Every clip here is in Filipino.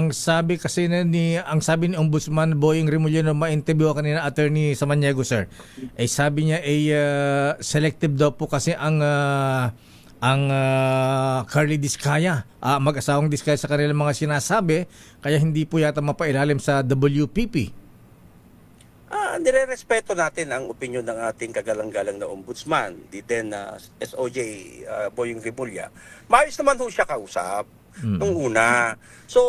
ang sabi kasi na ni ang sabi ni Ombudsman Boying Remullano ma-interview kanina attorney Samaniego sir. Eh sabi niya ay ah, selective daw po kasi ang ah, ang ah, Carly Diskaya, ah, mag-asawang Diskaya sa kanilang mga sinasabi kaya hindi po yata mapailalim sa WPP. Ah, nire-respeto natin ang opinion ng ating kagalang-galang na ombudsman, di din na SOJ uh, Boyong Rimulya. Maayos naman ho siya kausap nung una. So,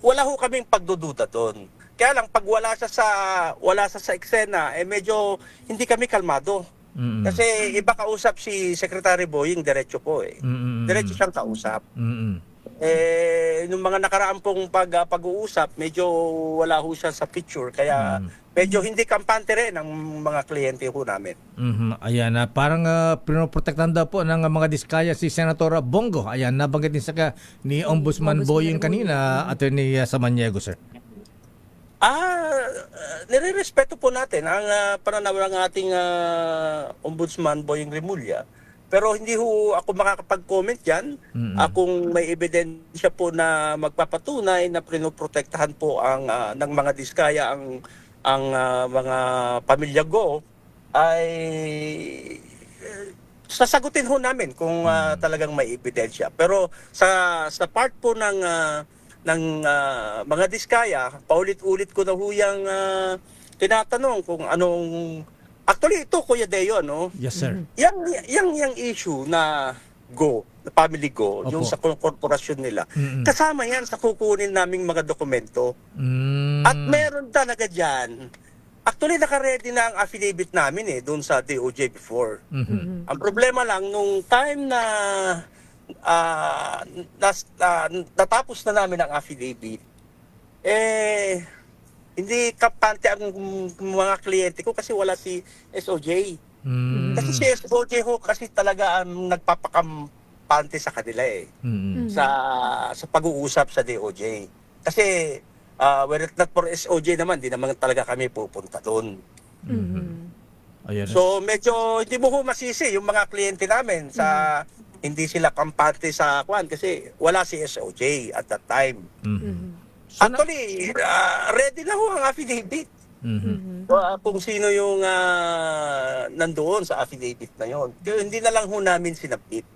wala ho kaming pagdududa doon. Kaya lang pag wala siya sa wala siya sa eksena, eh medyo hindi kami kalmado. Mm-mm. Kasi iba kausap si Secretary Boying diretso po eh. Mm-mm. Diretso siyang kausap. Mm-mm. Eh, nung mga nakaraan pong pag, ah, pag-uusap, medyo wala ho siya sa picture. Kaya medyo hindi kampante rin ang mga kliyente ho namin. Mhm. Ayan na parang uh, pinoprotektahan daw po ng uh, mga diskaya si Senator Bongo. Ayan nabanggit din sa ka ni Ombudsman Ombudsman Boying kanina, Attorney uh, Samaniego sir. Ah, uh, nire-respeto po natin ang ah, pananaw ng ating ah, ombudsman Boying Remulla. Pero hindi ho ako makakapag-comment yan. Mm-mm. Ah, kung may ebidensya po na magpapatunay na pinoprotektahan po ang ah, ng mga diskaya ang ang ah, mga pamilya Go ay eh, sasagutin ho namin kung ah, talagang may ebidensya. Pero sa sa part po ng ah, ng ah, mga diskaya, paulit-ulit ko na ho yung ah, tinatanong kung anong Actually ito Kuya Deo no. Yes sir. Yang yang yang issue na Go, family Go, Opo. yung sa kor- korporasyon nila. Mm-mm. Kasama yan sa kukunin naming mga dokumento. Mm. At meron talaga dyan. Actually, naka-ready na ang affidavit namin eh, doon sa DOJ before. Mhm. Ang problema lang, nung time na ah, nas, ah, natapos na namin ang affidavit, eh, hindi kapante ang mga kliyente ko kasi wala si SOJ. Mm. Kasi si SOJ ho kasi talaga ang nagpapakampante sa kanila eh Mm. sa sa pag-uusap sa DOJ. Kasi uh, were it not for SOJ naman, di naman talaga kami pupunta doon. Ayan. So medyo hindi mo ho masisi yung mga kliyente namin sa hindi sila kampante sa kwan kasi wala si SOJ at that time. Mhm. So, Actually, uh, ready na ho ang affidavit. Mhm. Uh, kung sino yung uh, nandoon sa affidavit na yon. Hindi na lang ho namin sinabit.